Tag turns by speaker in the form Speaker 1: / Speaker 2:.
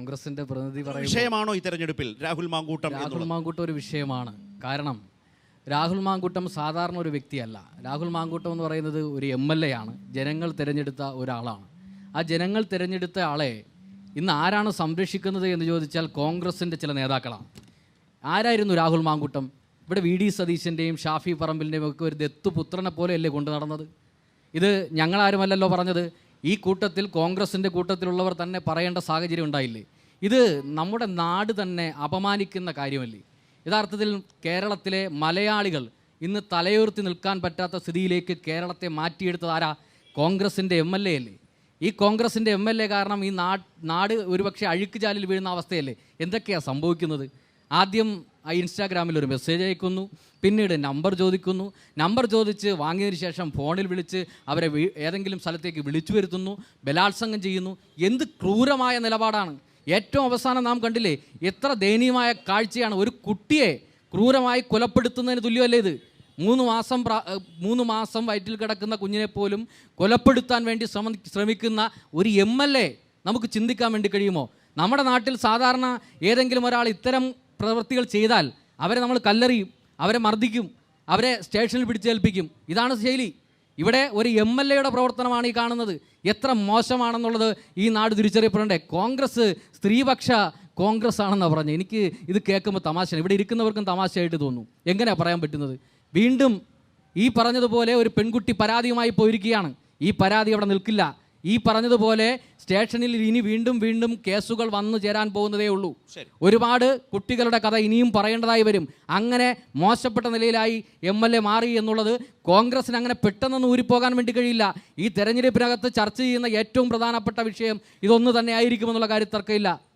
Speaker 1: കോൺഗ്രസിന്റെ പ്രതിനിധി പറയുന്ന
Speaker 2: വിഷയമാണോ ഈ തെരഞ്ഞെടുപ്പിൽ രാഹുൽ മാങ്കൂട്ടം
Speaker 1: രാഹുൽ മാങ്കൂട്ടം ഒരു വിഷയമാണ്. കാരണം രാഹുൽ മാങ്കൂട്ടം സാധാരണ ഒരു വ്യക്തിയല്ല. രാഹുൽ മാങ്കൂട്ടം എന്ന് പറയുന്നത് ഒരു എം എൽ എ ആണ്. ജനങ്ങൾ തിരഞ്ഞെടുത്ത ഒരാളാണ്. ആ ജനങ്ങൾ തിരഞ്ഞെടുത്ത ആളെ ഇന്ന് ആരാണ് സംരക്ഷിക്കുന്നത് എന്ന് ചോദിച്ചാൽ കോൺഗ്രസിന്റെ ചില നേതാക്കളാണ്. ആരായിരുന്നു രാഹുൽ മാങ്കൂട്ടം? ഇവിടെ വി ഡി സതീശന്റെയും ഷാഫി പറമ്പിലിന്റെയും ഒക്കെ ഒരു ദത്തുപുത്രനെ പോലെയല്ലേ കൊണ്ടു നടന്നത്? ഇത് ഞങ്ങളാരുമല്ലല്ലോ പറഞ്ഞത്? ഈ കൂട്ടത്തിൽ കോൺഗ്രസിന്റെ കൂട്ടത്തിലുള്ളവർ തന്നെ പറയേണ്ട സാഹചര്യം ഉണ്ടായില്ലേ? ഇത് നമ്മുടെ നാട് തന്നെ അപമാനിക്കുന്ന കാര്യമല്ലേ? യഥാർത്ഥത്തിൽ കേരളത്തിലെ മലയാളികൾ ഇന്ന് തലയുയർത്തി നിൽക്കാൻ പറ്റാത്ത സ്ഥിതിയിലേക്ക് കേരളത്തെ മാറ്റിയെടുത്തത് ആരാ? കോൺഗ്രസിന്റെ എം എൽ എ അല്ലേ? ഈ കോൺഗ്രസിന്റെ എം എൽ എ കാരണം ഈ നാട് നാട് ഒരുപക്ഷെ അഴുക്കുചാലിൽ വീഴുന്ന അവസ്ഥയല്ലേ? എന്തൊക്കെയാണ് സംഭവിക്കുന്നത്? ആദ്യം ആ ഇൻസ്റ്റാഗ്രാമിൽ ഒരു മെസ്സേജ് അയക്കുന്നു. പിന്നീട് നമ്പർ ചോദിക്കുന്നു. നമ്പർ ചോദിച്ച് വാങ്ങിയതിന് ശേഷം ഫോണിൽ വിളിച്ച് അവരെ ഏതെങ്കിലും സ്ഥലത്തേക്ക് വിളിച്ചു വരുത്തുന്നു ബലാത്സംഗം ചെയ്യുന്നു. എന്ത് ക്രൂരമായ നിലപാടാണ്. ഏറ്റവും അവസാനം നാം കണ്ടില്ലേ എത്ര ദയനീയമായ കാഴ്ചയാണ് ഒരു കുട്ടിയെ ക്രൂരമായി കൊലപ്പെടുത്തുന്നതിന് തുല്യമല്ലേ ഇത്? മൂന്ന് മാസം മൂന്ന് മാസം വയറ്റിൽ കിടക്കുന്ന കുഞ്ഞിനെ പോലും കൊലപ്പെടുത്താൻ വേണ്ടി ശ്രമ ശ്രമിക്കുന്ന ഒരു എ നമുക്ക് ചിന്തിക്കാൻ വേണ്ടി കഴിയുമോ? നമ്മുടെ നാട്ടിൽ സാധാരണ ഏതെങ്കിലും ഒരാൾ ഇത്തരം പ്രവൃത്തികൾ ചെയ്താൽ അവരെ നമ്മൾ കല്ലെറിയും അവരെ മർദ്ദിക്കും അവരെ സ്റ്റേഷനിൽ പിടിച്ചേൽപ്പിക്കും. ഇതാണ് ശൈലി. ഇവിടെ ഒരു എം എൽ എയുടെ പ്രവർത്തനമാണ് ഈ കാണുന്നത്. എത്ര മോശമാണെന്നുള്ളത് ഈ നാട് തിരിച്ചറിയപ്പെടേണ്ടേ? കോൺഗ്രസ് സ്ത്രീപക്ഷ കോൺഗ്രസ് ആണെന്നാണ് പറഞ്ഞത്. എനിക്ക് ഇത് കേൾക്കുമ്പോൾ തമാശയാണ്. ഇവിടെ ഇരിക്കുന്നവർക്കും തമാശയായിട്ട് തോന്നും. എങ്ങനെയാണ് പറയാൻ പറ്റുന്നത്? വീണ്ടും ഈ പറഞ്ഞതുപോലെ ഒരു പെൺകുട്ടി പരാതിയുമായി പോയിരിക്കുകയാണ്. ഈ പരാതി അവിടെ നിൽക്കില്ല. ഈ പറഞ്ഞതുപോലെ സ്റ്റേഷനിൽ ഇനി വീണ്ടും വീണ്ടും കേസുകൾ വന്നു ചേരാൻ പോകുന്നതേ ഉള്ളൂ. ഒരുപാട് കുട്ടികളുടെ കഥ ഇനിയും പറയേണ്ടതായി വരും. അങ്ങനെ മോശപ്പെട്ട നിലയിലായി എം എൽ എ മാറി എന്നുള്ളത് കോൺഗ്രസിന് അങ്ങനെ പെട്ടെന്നൊന്നും ഊരിപ്പോകാൻ വേണ്ടി കഴിയില്ല. ഈ തെരഞ്ഞെടുപ്പിനകത്ത് ചർച്ച ചെയ്യുന്ന ഏറ്റവും പ്രധാനപ്പെട്ട വിഷയം ഇതൊന്നു തന്നെ ആയിരിക്കുമെന്നുള്ള കാര്യത്തിൽ തർക്കമില്ല.